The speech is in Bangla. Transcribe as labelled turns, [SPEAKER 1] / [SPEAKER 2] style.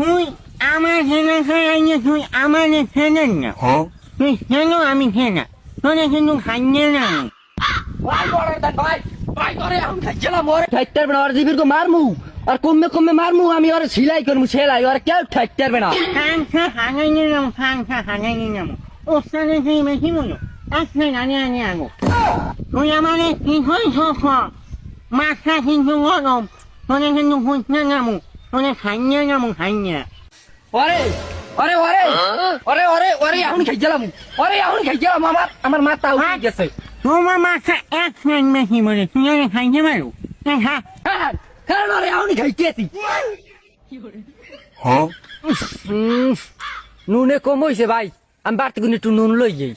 [SPEAKER 1] তুই আমার হেনা খাইয়ে তুই আমার খেলেন না। তুই কেন আমি খেলা তোরা কিন্তু খাইয়ে না।
[SPEAKER 2] ওরে ওর মারমু। আর কমে কমে মারমু আমি ওরে সিলাই করমু সেলাই ওরে কেউ ঠাইতে পারবে না।
[SPEAKER 1] খাংসা হাগাইয়ে নাম খাংসা হাগাইয়ে নাম ওস্তানে সেই বেশি বলো আজকে জানি আনি। আগো তুই আমার কি হয়েছ মাথা কিন্তু গরম তোরা কিন্তু বুঝতে নামু। তোরা খাইয়ে নামু খাইয়ে
[SPEAKER 2] ওরে ওরে ওরে ওরে ওরে ওরে এখন খাইছিলাম। ওরে এখন খাইছিলাম। আমার আমার মাথা উঠে গেছে।
[SPEAKER 1] তোমার মাথা এক মিনিট বেশি বলে তুই আগে খাইতে পারো হ্যাঁ
[SPEAKER 2] হ্যাঁ। হ্যাঁ ওরে এখন খাইতেছি। নুনে কম হইছে ভাই। আমি বাড়তি কোনো একটু নুন লই যাই।